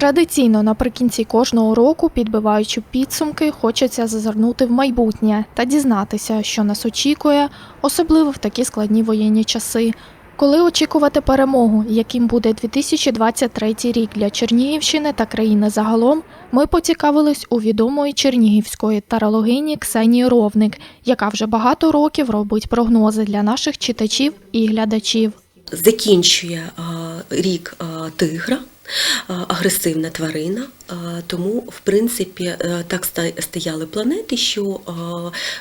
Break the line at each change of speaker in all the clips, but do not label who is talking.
Традиційно наприкінці кожного року, підбиваючи підсумки, хочеться зазирнути в майбутнє та дізнатися, що нас очікує, особливо в такі складні воєнні часи. Коли очікувати перемогу, яким буде 2023 рік для Чернігівщини та країни загалом, ми поцікавились у відомої чернігівської тарологині Ксенії Ровник, яка вже багато років робить прогнози для наших читачів і глядачів.
закінчує а, рік а, тигра. Агресивна тварина, тому в принципі е, так стояли планети, що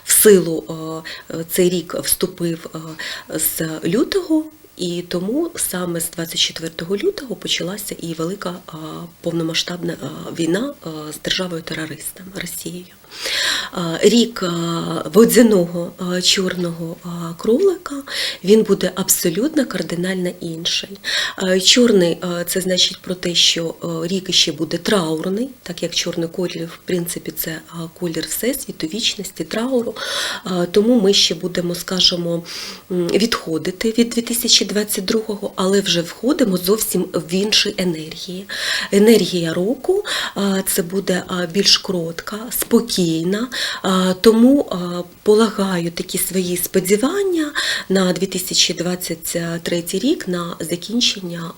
в силу цей рік вступив з лютого, і тому саме з 24 лютого почалася і велика повномасштабна війна з державою-терористом Росією. Рік водяного чорного кролика він буде абсолютно кардинально інший. Чорний це значить про те, що рік ще буде траурний, так як чорний колір, в принципі, це колір всесвіту, вічності, трауру. Тому ми ще будемо, скажімо, відходити від 2022-го, але вже входимо зовсім в інші енергії. Енергія року це буде більш коротка, спокійна. Тому полагаю такі свої сподівання на 2023 рік на закінчення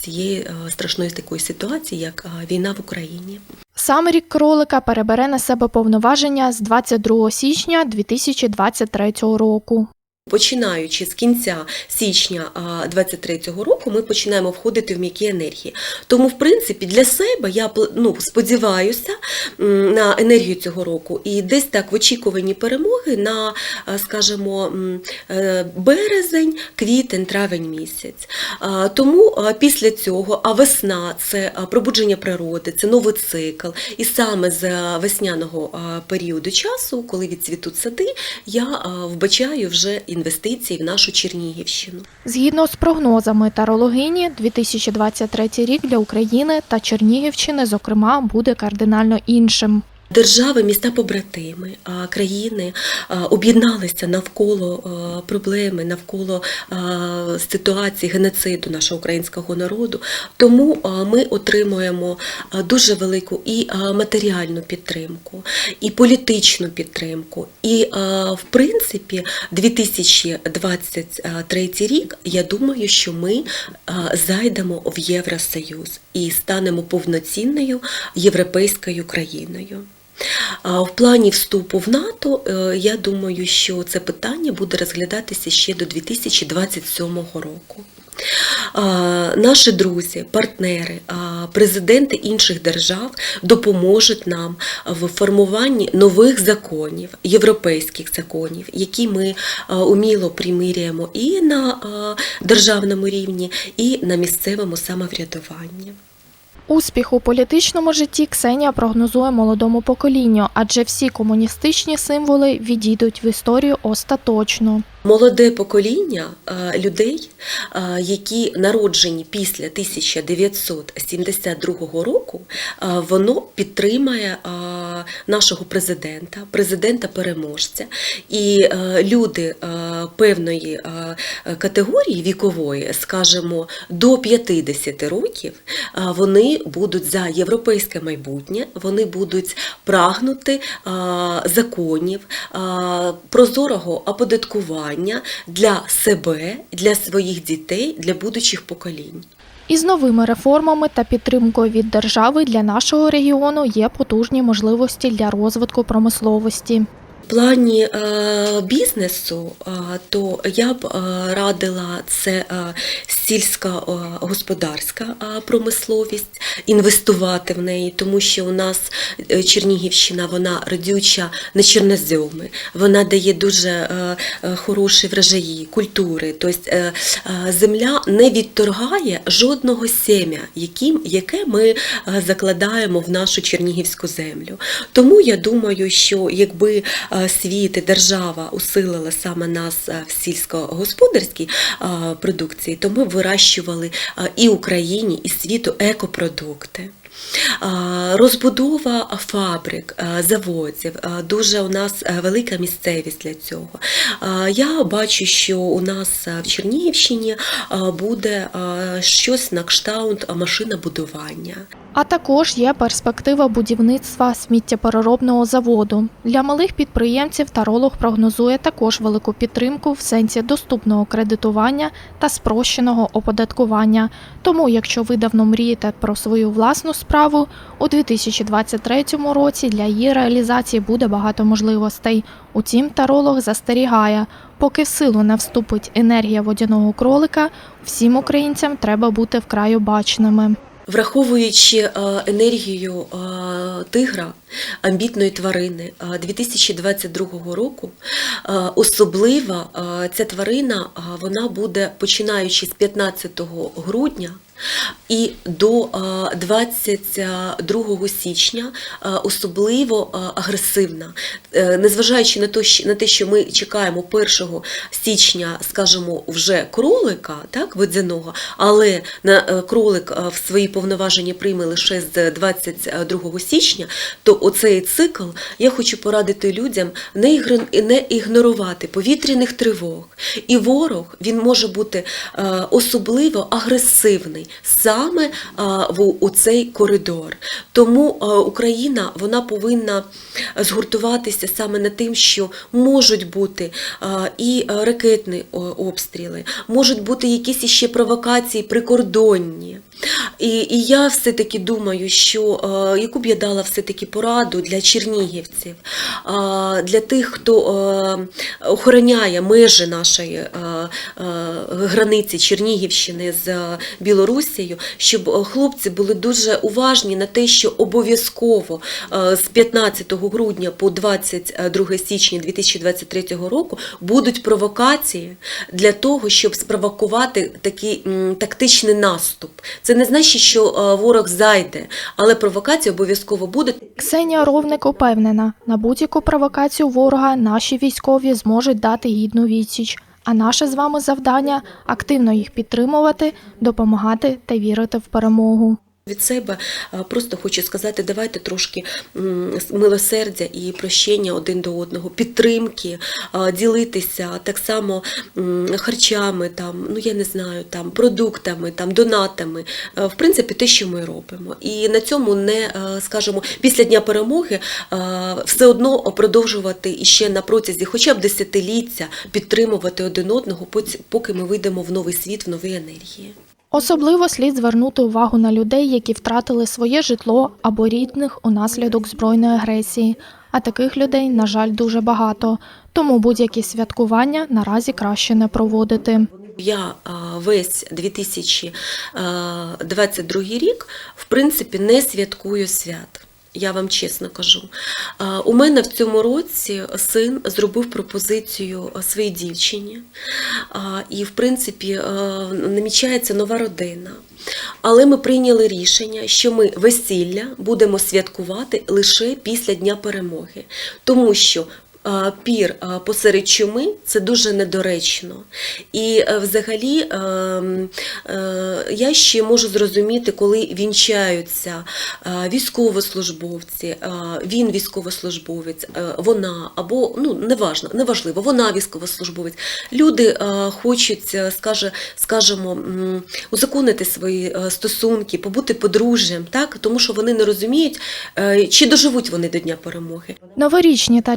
цієї страшної такої ситуації, як війна в Україні.
Сам рік кролика перебере на себе повноваження з 22 січня 2023 року.
Починаючи з кінця січня 23-го року, ми починаємо входити в м'які енергії. Тому, в принципі, для себе я ну, сподіваюся на енергію цього року і десь так в очікуванні перемоги на, скажімо, е, березень, квітень, травень місяць. Тому після цього, а весна це пробудження природи, це новий цикл. І саме з весняного періоду часу, коли відцвітуть сади, я вбачаю вже інвестиції в нашу Чернігівщину.
Згідно з прогнозами тарологині, 2023 рік для України та Чернігівщини, зокрема, буде кардинально іншим.
Держави, міста побратими, країни об'єдналися навколо проблеми, навколо ситуації геноциду нашого українського народу. Тому ми отримуємо дуже велику і матеріальну підтримку, і політичну підтримку. І в принципі, 2023 рік, я думаю, що ми зайдемо в Євросоюз і станемо повноцінною європейською країною. В плані вступу в НАТО, е, я думаю, що це питання буде розглядатися ще до 2027 року. Наші друзі, партнери, президенти інших держав допоможуть нам в формуванні нових законів, європейських законів, які ми уміло приміряємо і на державному рівні, і на місцевому самоврядуванні.
Успіх у політичному житті Ксенія прогнозує молодому поколінню, адже всі комуністичні символи відійдуть в історію остаточно.
Молоде покоління людей, які народжені після 1972 року, воно підтримає нашого президента, президента-переможця. І е, люди е, певної е, категорії вікової, скажімо, до 50 років, вони будуть за європейське майбутнє, вони будуть прагнути законів, прозорого оподаткування для себе, для своїх дітей, для будучих поколінь.
Із новими реформами та підтримкою від держави для нашого регіону є потужні можливості для розвитку промисловості.
Плані е, бізнесу, е, то я б е, радила це сільська господарська промисловість, інвестувати в неї, тому що у нас Чернігівщина, вона родюча на чорнозьоми, вона дає дуже хороші врожаї, культури. Тобто земля не відторгає жодного яким, яке ми закладаємо в нашу чернігівську землю. Тому я думаю, що якби світ і держава усилила саме нас е, в сільськогосподарській е, продукції, то ми вирощували е, і Україні, і світу екопродукти. Розбудова фабрик, заводів, дуже у нас е, велика місцевість для цього. Я бачу, що у нас е, в Чернігівщині буде щось на кшталт машинобудування.
А також є перспектива будівництва сміттєпереробного заводу. Для малих підприємців таролог прогнозує також велику підтримку в сенсі доступного кредитування та спрощеного оподаткування. Тому, якщо ви давно мрієте про свою власну справу, у 2023 році для її реалізації буде багато можливостей. Утім, таролог застерігає, поки в силу не вступить енергія водяного кролика, всім українцям треба бути вкрай обачними.
Враховуючи е, енергію е, тигра, амбітної тварини е, 2022 року, особлива е, ця тварина е, вона буде починаючи з 15 грудня. І до е, 22 січня е, особливо е, агресивна. Е, Незважаючи на те, що- ми чекаємо 1 січня, скажімо, вже кролика, так, водяного, але на е, кролик е, в свої повноваження прийме лише з 22 січня, то оцей цикл я хочу порадити людям не ігнорувати повітряних тривог. І ворог він може бути е, особливо агресивний саме у цей коридор. Тому Україна вона повинна згуртуватися саме над тим, що можуть бути і ракетні обстріли, можуть бути якісь іще провокації прикордонні. І, і я все-таки думаю, що е, яку б я дала все-таки пораду для чернігівців, е, для тих, хто е, охороняє межі нашої е, е, границі Чернігівщини з Білорусією, щоб хлопці були дуже уважні на те, що обов'язково е, з 15 грудня по 22 січня 2023 року будуть провокації для того, щоб спровокувати такий м, тактичний наступ. Це не значить, що е, ворог зайде, але провокація обов'язково буде.
Ксенія Ровник упевнена, на будь-яку провокацію ворога наші військові зможуть дати гідну відсіч. А наше з вами завдання активно їх підтримувати, допомагати та вірити в перемогу.
Від себе просто хочу сказати, давайте трошки милосердя і прощення один до одного, підтримки, ділитися так само харчами, там, ну я не знаю, там продуктами, там донатами. В принципі, те, що ми робимо. І на цьому не скажімо, після дня перемоги все одно продовжувати іще на протязі, хоча б десятиліття, підтримувати один одного, поки ми вийдемо в новий світ, в нові енергії.
Особливо слід звернути увагу на людей, які втратили своє житло або рідних унаслідок збройної агресії. А таких людей, на жаль, дуже багато. Тому будь-які святкування наразі краще не проводити.
Я а, весь 2022 рік, в принципі, не святкую свят. Я вам чесно кажу. У мене в цьому році син зробив пропозицію своїй дівчині, і, в принципі, намічається нова родина. Але ми прийняли рішення, що ми весілля будемо святкувати лише після Дня перемоги, тому що пір посеред чуми це дуже недоречно. І е, взагалі е, м, е, я ще можу зрозуміти, коли вінчаються е, військовослужбовці, е, він військовослужбовець, е, вона або ну неважно, неважливо, вона військовослужбовець. Люди е, хочуть, е, скаже, скажімо, узаконити свої е, стосунки, побути подружжям, так тому що вони не розуміють, е, чи доживуть вони до Дня перемоги.
Новорічні та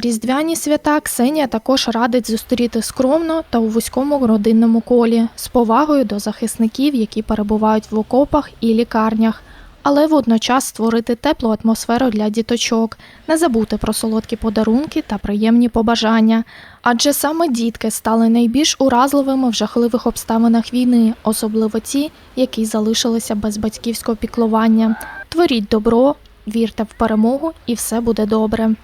різдвяні свята Ксенія також радить зустріти скромно та у вузькому родинному колі з повагою до захисників, які перебувають в окопах і лікарнях. Але водночас створити теплу атмосферу для діточок, не забути про солодкі подарунки та приємні побажання. Адже саме дітки стали найбільш уразливими в жахливих обставинах війни, особливо ті, які залишилися без батьківського піклування. Творіть добро, вірте в перемогу, і все буде добре.